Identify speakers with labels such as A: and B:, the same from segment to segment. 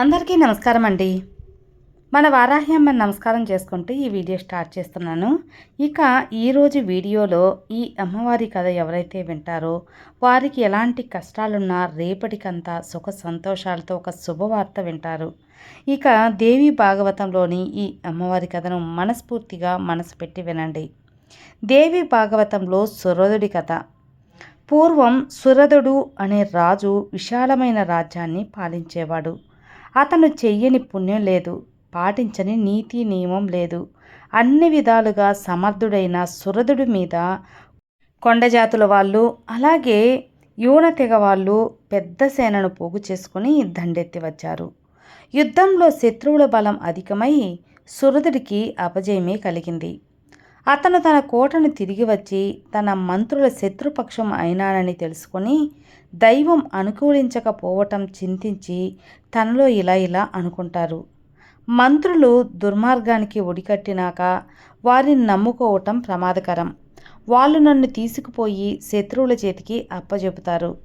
A: అందరికీ నమస్కారం అండి. మన వారాహ్యమ్మ నమస్కారం చేసుకుంటూ ఈ వీడియో స్టార్ట్ చేస్తున్నాను. ఇక ఈరోజు వీడియోలో ఈ అమ్మవారి కథ ఎవరైతే వింటారో వారికి ఎలాంటి కష్టాలున్నా రేపటికంతా సుఖ సంతోషాలతో ఒక శుభవార్త వింటారు. ఇక దేవి భాగవతంలోని ఈ అమ్మవారి కథను మనస్ఫూర్తిగా మనసు పెట్టి వినండి. దేవి భాగవతంలో సురదుడి కథ. పూర్వం సురదుడు అనే రాజు విశాలమైన రాజ్యాన్ని పాలించేవాడు. అతను చెయ్యని పుణ్యం లేదు పాటించని నీతి నియమం లేదు. అన్ని విధాలుగా సమర్థుడైన సురదుడి మీద కొండజాతుల వాళ్ళు అలాగే యూన తెగ వాళ్ళు పెద్ద సేనను పోగు చేసుకుని దండెత్తి వచ్చారు. యుద్ధంలో శత్రువుల బలం అధికమై సురదుడికి అపజయమే కలిగింది. అతను తన కోటను తిరిగి వచ్చి తన మంత్రుల శత్రుపక్షం అయినానని తెలుసుకొని దైవం అనుకూలించకపోవటం చింతించి తనలో ఇలా ఇలా అనుకుంటారు. మంత్రులు దుర్మార్గానికి ఒడికట్టినాక వారిని నమ్ముకోవటం ప్రమాదకరం. వాళ్ళు నన్ను తీసుకుపోయి శత్రువుల చేతికి అప్పజెపుతారు.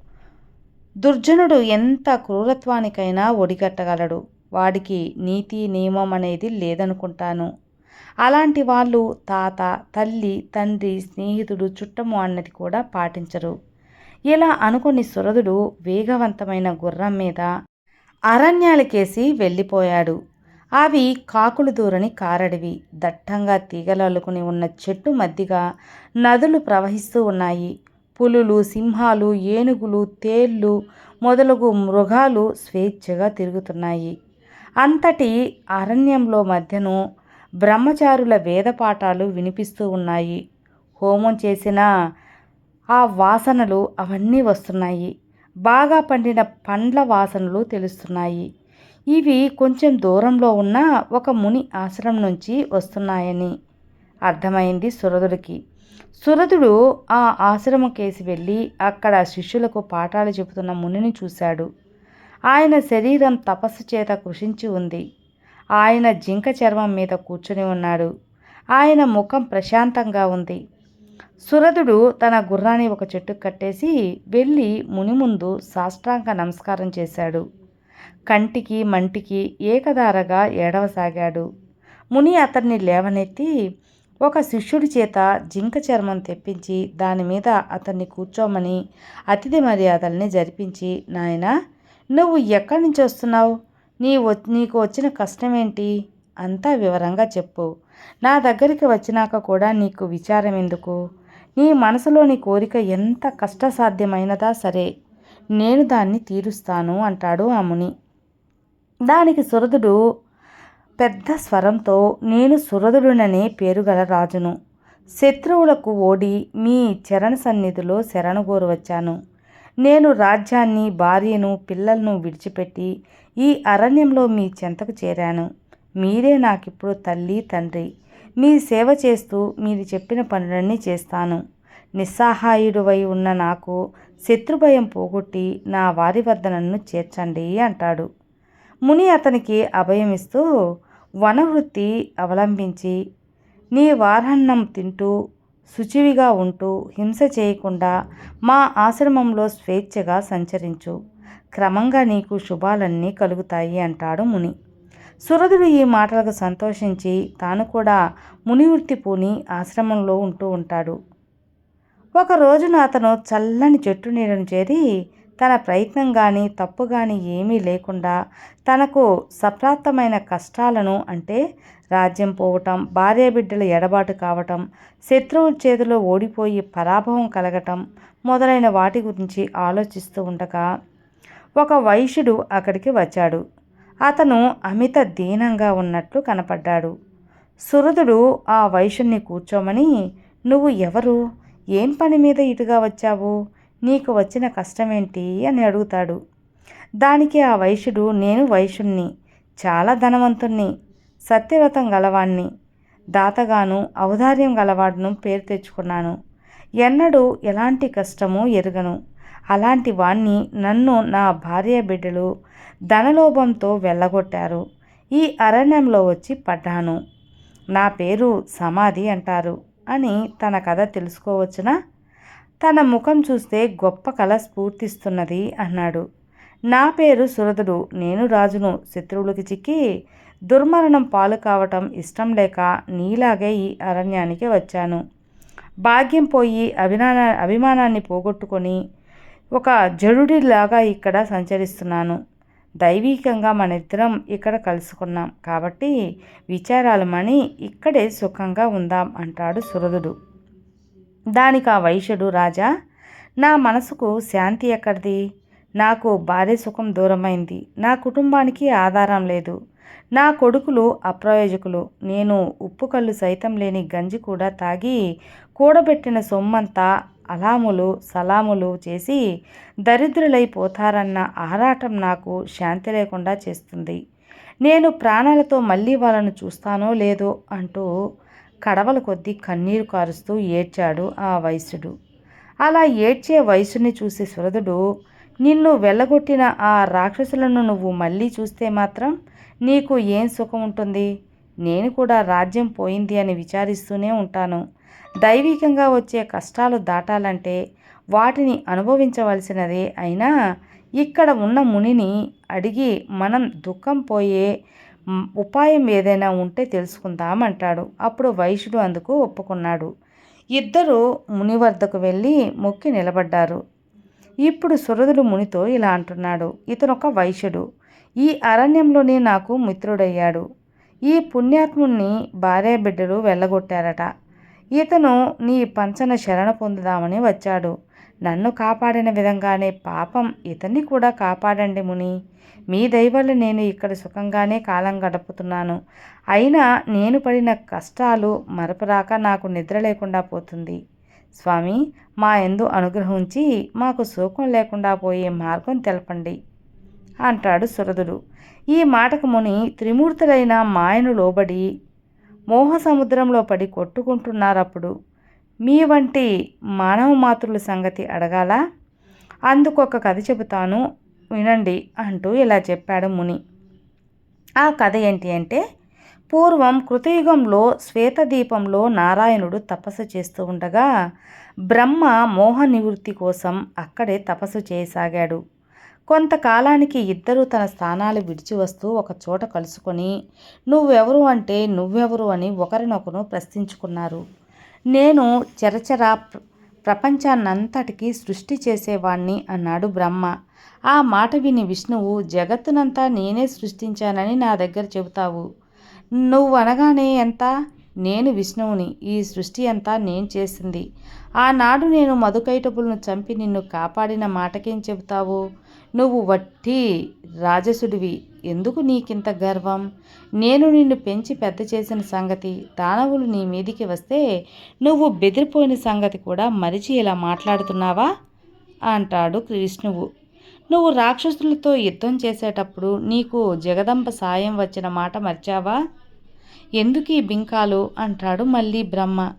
A: దుర్జనుడు ఎంత క్రూరత్వానికైనా ఒడిగట్టగలడు. వాడికి నీతి నియమం అనేది లేదనుకుంటాను. అలాంటి వాళ్ళు తాత తల్లి తండ్రి స్నేహితుడు చుట్టము అన్నది కూడా పాటించరు. ఇలా అనుకుని సురదుడు వేగవంతమైన గుర్రం మీద అరణ్యాలకేసి వెళ్ళిపోయాడు. అవి కాకులు దూరని కారడివి. దట్టంగా తీగలలుకుని ఉన్న చెట్టు మధ్యగా నదులు ప్రవహిస్తూ ఉన్నాయి. పులులు సింహాలు ఏనుగులు తేళ్ళు మొదలగు మృగాలు స్వేచ్ఛగా తిరుగుతున్నాయి. అంతటి అరణ్యంలో మధ్యను బ్రహ్మచారుల వేద పాఠాలు వినిపిస్తూ ఉన్నాయి. హోమం చేసిన ఆ వాసనలు అవన్నీ వస్తున్నాయి. బాగా పండిన పండ్ల వాసనలు తెలుస్తున్నాయి. ఇవి కొంచెం దూరంలో ఉన్న ఒక ముని ఆశ్రమం నుంచి వస్తున్నాయని అర్థమైంది సురదుడికి. సురదుడు ఆ ఆశ్రమం కేసి వెళ్ళి అక్కడ శిష్యులకు పాఠాలు చెబుతున్న మునిని చూశాడు. ఆయన శరీరం తపస్సు చేత కృషించి ఉంది. ఆయన జింక చర్మం మీద కూర్చుని ఉన్నాడు. ఆయన ముఖం ప్రశాంతంగా ఉంది. సురధుడు తన గుర్రాన్ని ఒక చెట్టు కట్టేసి వెళ్ళి ముని ముందు సాష్టాంగ నమస్కారం చేశాడు. కంటికి మంటికి ఏకధారగా ఏడవసాగాడు. ముని అతన్ని లేవనెత్తి ఒక శిష్యుడి చేత జింక చర్మం తెప్పించి దాని మీద అతన్ని కూర్చోమని అతిథి మర్యాదల్ని జరిపించి నాయన నువ్వు ఎక్కడి నుంచి వస్తున్నావు? నీ నీకు వచ్చిన కష్టం ఏంటి అంతా వివరంగా చెప్పు. నా దగ్గరికి వచ్చినాక కూడా నీకు విచారం ఎందుకు? నీ మనసులోని కోరిక ఎంత కష్టసాధ్యమైనదా సరే నేను దాన్ని తీరుస్తాను అంటాడు ఆ ముని. దానికి సురదుడు పెద్ద స్వరంతో నేను సురదుడుననే పేరుగల రాజును శత్రువులకు ఓడి మీ చరణ సన్నిధిలో శరణుగోరు వచ్చాను. నేను రాజ్యాన్ని భార్యను పిల్లలను విడిచిపెట్టి ఈ అరణ్యంలో మీ చెంతకు చేరాను. మీరే నాకిప్పుడు తల్లి తండ్రి. మీ సేవ చేస్తూ మీరు చెప్పిన పనులన్నీ చేస్తాను. నిస్సహాయుడువై ఉన్న నాకు శత్రుభయం పోగొట్టి నా వారి వద్ద నన్ను చేర్చండి అంటాడు. ముని అతనికి అభయమిస్తూ వనవృత్తి అవలంబించి నీ వారాన్నం తింటూ శుచివిగా ఉంటూ హింస చేయకుండా మా ఆశ్రమంలో స్వేచ్ఛగా సంచరించు. క్రమంగా నీకు శుభాలన్నీ కలుగుతాయి అంటాడు ముని. సురదుడు ఈ మాటలకు సంతోషించి తాను కూడా మునివృత్తి పూని ఆశ్రమంలో ఉంటూ ఉంటాడు. ఒక రోజున అతను చల్లని చెట్టు నీడను చేరి తన ప్రయత్నం కానీ తప్పు కానీ ఏమీ లేకుండా తనకు సప్రాప్తమైన కష్టాలను అంటే రాజ్యం పోవటం భార్యాబిడ్డల ఎడబాటు కావటం శత్రువుల చేతిలో ఓడిపోయి పరాభవం కలగటం మొదలైన వాటి గురించి ఆలోచిస్తూ ఉండగా ఒక వైశ్యుడు అక్కడికి వచ్చాడు. అతను అమిత దీనంగా ఉన్నట్లు కనపడ్డాడు. సురదుడు ఆ వైశ్యుణ్ణి కూర్చోమని నువ్వు ఎవరు? ఏం పని మీద ఇటుగా వచ్చావు? నీకు వచ్చిన కష్టమేంటి? అని అడుగుతాడు. దానికి ఆ వైశ్యుడు నేను వైశ్యుణ్ణి చాలా ధనవంతుణ్ణి సత్యవ్రతం గలవాణ్ణి. దాతగాను ఔదార్యం గలవాడును పేరు తెచ్చుకున్నాను. ఎన్నడూ ఎలాంటి కష్టమో ఎరుగను. అలాంటి వాణ్ణి నన్ను నా భార్య బిడ్డలు ధనలోభంతో వెళ్ళగొట్టారు. ఈ అరణ్యంలో వచ్చి పడ్డాను. నా పేరు సమాధి అంటారు అని తన కథ తెలుసుకోవచ్చునా? తన ముఖం చూస్తే గొప్ప కళ స్ఫూర్తిస్తున్నది అన్నాడు. నా పేరు సురదుడు నేను రాజును శత్రువులకి చిక్కి దుర్మరణం పాలు కావటం ఇష్టం లేక నీలాగే ఈ అరణ్యానికి వచ్చాను. భాగ్యం పోయి అభిమాన అభిమానాన్ని పోగొట్టుకొని ఒక జడుడిలాగా ఇక్కడ సంచరిస్తున్నాను. దైవీకంగా మన ఇద్దరం ఇక్కడ కలుసుకున్నాం కాబట్టి విచారాలు మణి ఇక్కడే సుఖంగా ఉందాం అంటాడు సురదుడు. దానికి ఆ వైశ్యుడు రాజా నా మనసుకు శాంతి ఎక్కడిది? నాకు భార్య సుఖం దూరమైంది. నా కుటుంబానికి ఆధారం లేదు. నా కొడుకులు అప్రయోజకులు. నేను ఉప్పు కళ్ళు సైతం లేని గంజి కూడా తాగి కూడబెట్టిన సొమ్మంతా అలాములు సలాములు చేసి దరిద్రులైపోతారన్న ఆరాటం నాకు శాంతి లేకుండా చేస్తుంది. నేను ప్రాణాలతో మళ్ళీ వాళ్ళను చూస్తానో లేదో అంటూ కడవల కొద్దీ కన్నీరు కారుస్తూ ఏడ్చాడు ఆ వయసుడు. అలా ఏడ్చే వయసుని చూసి సురదుడు నిన్ను వెళ్ళగొట్టిన ఆ రాక్షసులను నువ్వు మళ్ళీ చూస్తే మాత్రం నీకు ఏం సుఖం ఉంటుంది? నేను కూడా రాజ్యం పోయింది అని విచారిస్తూనే ఉంటాను. దైవికంగా వచ్చే కష్టాలు దాటాలంటే వాటిని అనుభవించవలసినదే. అయినా ఇక్కడ ఉన్న మునిని అడిగి మనం దుఃఖం పోయే ఉపాయం ఏదైనా ఉంటే తెలుసుకుందామంటాడు అప్పుడు వైశ్యుడు అందుకు ఒప్పుకున్నాడు. ఇద్దరు ముని వద్దకు వెళ్ళి మొక్కి నిలబడ్డారు. ఇప్పుడు సురదుడు మునితో ఇలా అంటున్నాడు ఇతను ఒక వైశ్యుడు. ఈ అరణ్యంలోనే నాకు మిత్రుడయ్యాడు. ఈ పుణ్యాత్ముణ్ణి భార్య బిడ్డలు వెళ్ళగొట్టారట. ఇతను నీ పంచన శరణ పొందుదామని వచ్చాడు. నన్ను కాపాడిన విధంగానే పాపం ఇతన్ని కూడా కాపాడండి ముని. మీ దయవల్ల నేను ఇక్కడ సుఖంగానే కాలం గడుపుతున్నాను. అయినా నేను పడిన కష్టాలు మరపురాక నాకు నిద్ర లేకుండా పోతుంది. స్వామి మా ఎందు అనుగ్రహించి మాకు శోకం లేకుండా పోయే మార్గం తెలపండి అంటాడు సురదుడు. ఈ మాటకు ముని త్రిమూర్తులైన మాయను లోబడి మోహ సముద్రంలో పడి కొట్టుకుంటున్నారప్పుడు మీ వంటి మానవ మాతృల సంగతి అడగాల? అందుకొక కథ చెబుతాను వినండి అంటూ ఇలా చెప్పాడు ముని. ఆ కథ ఏంటి అంటే పూర్వం కృతయుగంలో శ్వేతదీపంలో నారాయణుడు తపస్సు చేస్తూ ఉండగా బ్రహ్మ మోహ నివృత్తి కోసం అక్కడే తపస్సు చేయసాగాడు. కొంతకాలానికి ఇద్దరు తన స్థానాలు విడిచి వస్తూ ఒక చోట కలుసుకొని నువ్వెవరు అంటే నువ్వెవరు అని ఒకరినొకరు ప్రశ్నించుకున్నారు. నేను చరచర ప్రపంచాన్నంతటికీ సృష్టి చేసేవాణ్ణి అన్నాడు బ్రహ్మ. ఆ మాట విని విష్ణువు జగత్తునంతా నేనే సృష్టించానని నా దగ్గర చెబుతావు. నువ్వు అనగానే ఎంత? నేను విష్ణువుని ఈ సృష్టి అంతా నేను చేసింది. ఆనాడు నేను మధుకైటపులను చంపి నిన్ను కాపాడిన మాటకేం చెబుతావు? నువ్వు వట్టి రాజసుడివి. ఎందుకు నీకింత గర్వం? నేను నిన్ను పెంచి పెద్ద చేసిన సంగతి దానవులు నీ మీదికి వస్తే నువ్వు బెదిరిపోయిన సంగతి కూడా మరిచి ఇలా మాట్లాడుతున్నావా? అంటాడు విష్ణువు నువ్వు రాక్షసులతో యుద్ధం చేసేటప్పుడు నీకు జగదంబ సాయం వచ్చిన మాట మర్చావా? ఎందుకు ఈ బింకాలు? అంటాడు మళ్ళీ బ్రహ్మ.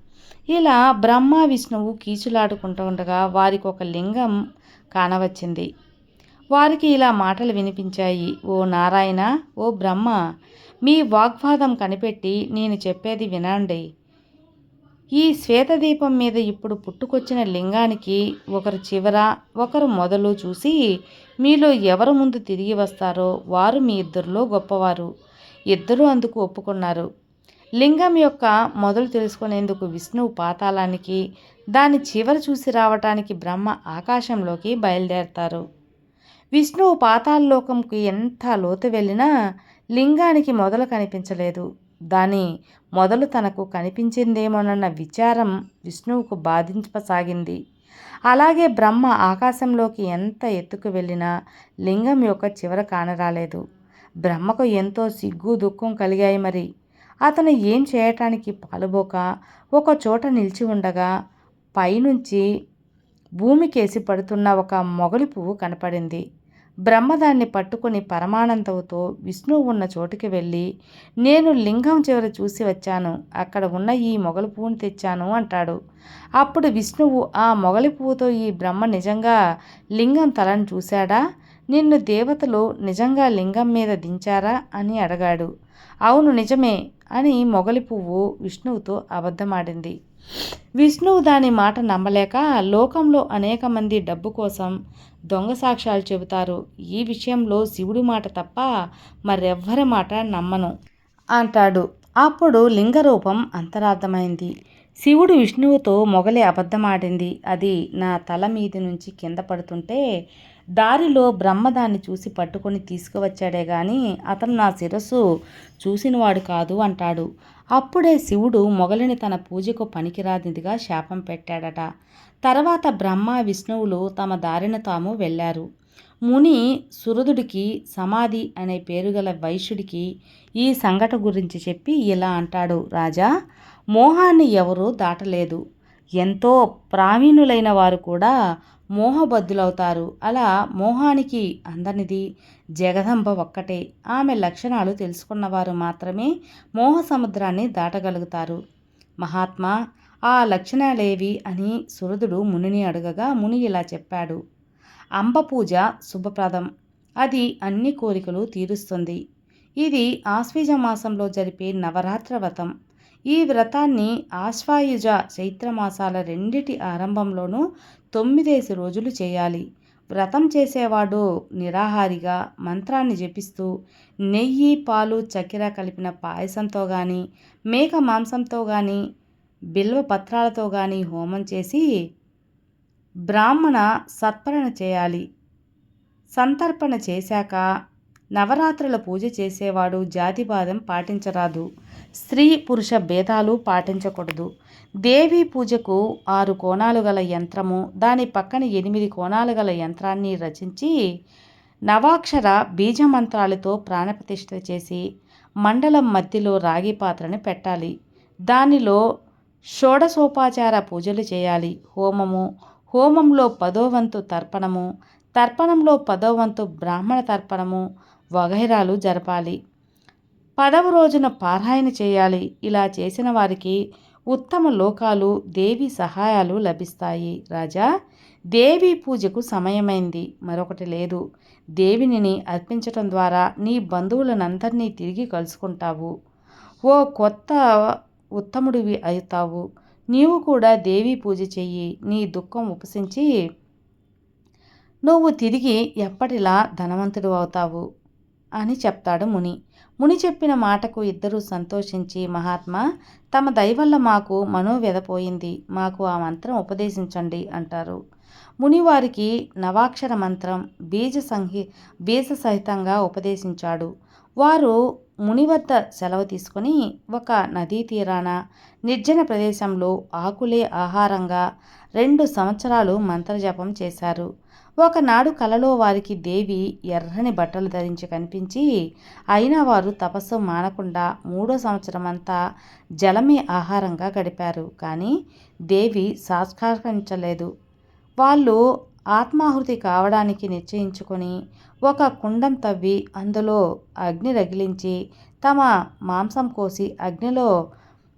A: ఇలా బ్రహ్మ విష్ణువు కీచులాడుకుంటూ ఉండగా వారికి ఒక లింగం కానవచ్చింది. వారికి ఇలా మాటలు వినిపించాయి. ఓ నారాయణ ఓ బ్రహ్మ మీ వాగ్వాదం కనిపెట్టి నేను చెప్పేది వినండి. ఈ శ్వేతదీపం మీద ఇప్పుడు పుట్టుకొచ్చిన లింగానికి ఒకరు చివర ఒకరు మొదలు చూసి మీలో ఎవరు ముందు తిరిగి వస్తారో వారు మీ ఇద్దరిలో గొప్పవారు. ఇద్దరూ అందుకు ఒప్పుకున్నారు. లింగం యొక్క మొదలు తెలుసుకునేందుకు విష్ణువు పాతాళానికి దాని చివర చూసి రావటానికి బ్రహ్మ ఆకాశంలోకి బయలుదేరతారు. విష్ణువు పాతాళలోకంకి ఎంత లోతు వెళ్ళినా లింగానికి మొదలు కనిపించలేదు. దాని మొదలు తనకు కనిపించిందేమోనన్న విచారం విష్ణువుకు బాధించసాగింది. అలాగే బ్రహ్మ ఆకాశంలోకి ఎంత ఎత్తుకు వెళ్ళినా లింగం యొక్క చివర కానరాలేదు. బ్రహ్మకు ఎంతో సిగ్గు దుఃఖం కలిగాయి మరి. అతను ఏం చేయటానికి పాలుబోక ఒక చోట నిలిచి ఉండగా పైనుంచి భూమికేసి పడుతున్న ఒక మొగలి పువ్వు కనపడింది. బ్రహ్మ దాన్ని పట్టుకుని పరమానందవుతో విష్ణువు ఉన్న చోటుకి వెళ్ళి నేను లింగం చివర చూసి వచ్చాను. అక్కడ ఉన్న ఈ మొగలి పువ్వును తెచ్చాను అంటాడు. అప్పుడు విష్ణువు ఆ మొగలి పువ్వుతో ఈ బ్రహ్మ నిజంగా లింగం తలను చూశాడా? నిన్ను దేవతలు నిజంగా లింగం మీద దించారా? అని అడగాడు. అవును నిజమే అని మొగలి పువ్వు విష్ణువుతో అబద్ధమాడింది. విష్ణువు దాని మాట నమ్మలేక లోకంలో అనేక మంది డబ్బు కోసం దొంగ సాక్ష్యాలు చెబుతారు. ఈ విషయంలో శివుడి మాట తప్ప మరెవ్వరి మాట నమ్మను అంటాడు. అప్పుడు లింగరూపం అంతరార్థమైంది. శివుడు విష్ణువుతో మొగలి అబద్ధమాడింది. అది నా తల మీది నుంచి కింద పడుతుంటే దారిలో బ్రహ్మ దాన్ని చూసి పట్టుకొని తీసుకువచ్చాడే గాని అతను నా శిరస్సు చూసినవాడు కాదు అంటాడు. అప్పుడే శివుడు మొగలిని తన పూజకు పనికిరాదిదిగా శాపం పెట్టాడట. తర్వాత బ్రహ్మ విష్ణువులు తమ దారిన తాము వెళ్ళారు. ముని సురదుడికి సమాధి అనే పేరుగల వైశ్యుడికి ఈ సంఘట గురించి చెప్పి ఇలా అంటాడు. రాజా మోహాన్ని ఎవరూ దాటలేదు. ఎంతో ప్రావీణులైన వారు కూడా మోహబద్ధులవుతారు. అలా మోహానికి అందనిది జగదంబ ఒక్కటే. ఆమె లక్షణాలు తెలుసుకున్నవారు మాత్రమే మోహ సముద్రాన్ని దాటగలుగుతారు. మహాత్మా ఆ లక్షణాలేవి అని సురదుడు మునిని అడగగా ముని ఇలా చెప్పాడు. అంబ పూజ శుభప్రదం. అది అన్ని కోరికలు తీరుస్తుంది. ఇది ఆశ్వీజ మాసంలో జరిపే నవరాత్ర వ్రతం. ఈ వ్రతాన్ని ఆశ్వాయుజ చైత్రమాసాల రెండిటి ఆరంభంలోనూ తొమ్మిదేసి రోజులు చేయాలి. వ్రతం చేసేవాడు నిరాహారిగా మంత్రాన్ని జపిస్తూ నెయ్యి పాలు చక్కెర కలిపిన పాయసంతో కానీ మేక మాంసంతో కానీ బిల్వ పత్రాలతో కానీ హోమం చేసి బ్రాహ్మణ సత్పరణ చేయాలి. సంతర్పణ చేశాక నవరాత్రుల పూజ చేసేవాడు జాతిపాదం పాటించరాదు. స్త్రీ పురుష భేదాలు పాటించకూడదు. దేవీ పూజకు ఆరు కోణాలు గల యంత్రము దాని పక్కన ఎనిమిది కోణాలు గల యంత్రాన్ని రచించి నవాక్షర బీజమంత్రాలతో ప్రాణప్రతిష్ఠ చేసి మండలం మధ్యలో రాగి పాత్రని పెట్టాలి. దానిలో షోడసోపాచార పూజలు చేయాలి. హోమము. హోమంలో పదోవంతు తర్పణము. తర్పణంలో పదోవంతు బ్రాహ్మణ తర్పణము వగైరాలు జరపాలి. పదవ రోజున పారాయణ చేయాలి. ఇలా చేసిన వారికి ఉత్తమ లోకాలు దేవి సహాయాలు లభిస్తాయి. రాజా దేవి పూజకు సమయమైంది. మరొకటి లేదు. దేవిని అర్పించటం ద్వారా నీ బంధువులనందరినీ తిరిగి కలుసుకుంటావు. ఓ కొత్త ఉత్తముడివి అవుతావు నీవు కూడా దేవి పూజ చెయ్యి నీ దుఃఖం ఉపసించి నువ్వు తిరిగి ఎప్పటిలా ధనవంతుడు అవుతావు? అని చెప్తాడు ముని. ముని చెప్పిన మాటకు ఇద్దరూ సంతోషించి మహాత్మా తమ దయవల్ల మాకు మనోవ్యధపోయింది మాకు ఆ మంత్రం ఉపదేశించండి అంటారు. మునివారికి నవాక్షర మంత్రం బీజ సంహి బీజ సహితంగా ఉపదేశించాడు. వారు ముని వద్ద సెలవు తీసుకొని ఒక నదీ తీరాన నిర్జన ప్రదేశంలో ఆకులే ఆహారంగా రెండు సంవత్సరాలు మంత్రజపం చేశారు. ఒకనాడు కలలో వారికి దేవి ఎర్రని బట్టలు ధరించి కనిపించి అయినా వారు తపస్సు మానకుండా మూడో సంవత్సరం అంతా జలమే ఆహారంగా గడిపారు. కానీ దేవి సాక్షాత్కరించలేదు వాళ్ళు ఆత్మాహుతి కావడానికి నిశ్చయించుకొని ఒక కుండం తవ్వి అందులో అగ్ని రగిలించి తమ మాంసం కోసి అగ్నిలో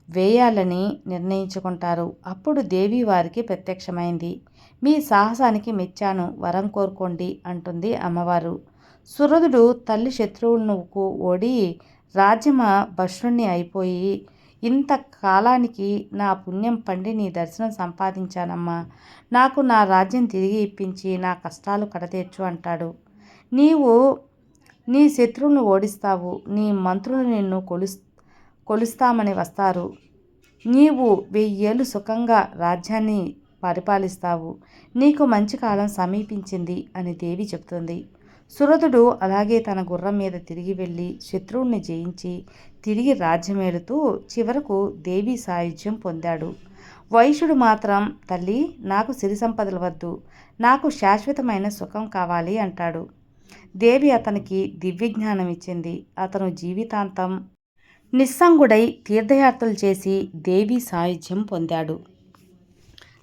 A: వేయాలని నిర్ణయించుకుంటారు. అప్పుడు దేవి వారికి ప్రత్యక్షమైంది. మీ సాహసానికి మెచ్చాను వరం కోరుకోండి అంటుంది అమ్మవారు. సురదుడు తల్లి శత్రువులకు ఓడి రాజ్యమ భస్రుణ్ణి అయిపోయి ఇంత కాలానికి నా పుణ్యం పండి నీ దర్శనం సంపాదించానమ్మా. నాకు నా రాజ్యం తిరిగి ఇప్పించి నా కష్టాలు కడతీర్చు అంటాడు. నీవు నీ శత్రువును ఓడిస్తావు నీ మంత్రులు నిన్ను కొలుస్ కొలుస్తామని వస్తారు. నీవు వెయ్యేళ్ళు సుఖంగా రాజ్యాన్ని పరిపాలిస్తావు. నీకు మంచి కాలం సమీపించింది అని దేవి చెప్తుంది. సురదుడు అలాగే తన గుర్రం మీద తిరిగి వెళ్ళి శత్రువుని జయించి తిరిగి రాజ్యమేలుతూ చివరకు దేవి సాయుధ్యం పొందాడు. వైశ్యుడు మాత్రం తల్లి నాకు సిరి సంపదలు వద్దు. నాకు శాశ్వతమైన సుఖం కావాలి అంటాడు. దేవి అతనికి దివ్యజ్ఞానం ఇచ్చింది. అతను జీవితాంతం నిస్సంగుడై తీర్థయాత్రలు చేసి దేవి సాయుధ్యం పొందాడు.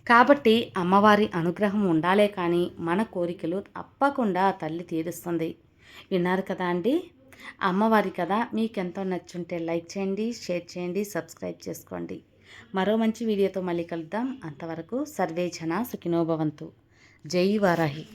A: కాబట్టి అమ్మవారి అనుగ్రహం ఉండాలే కానీ మన కోరికలు తప్పకుండా తల్లి తీరుస్తుంది. విన్నారు కదా అండి? అమ్మవారి కదా మీకెంతో నచ్చుంటే లైక్ చేయండి షేర్ చేయండి సబ్స్క్రైబ్ చేసుకోండి. మరో మంచి వీడియోతో మళ్ళీ కలుద్దాం. అంతవరకు సర్వేజన సుఖినోభవంతు జై వారాహి.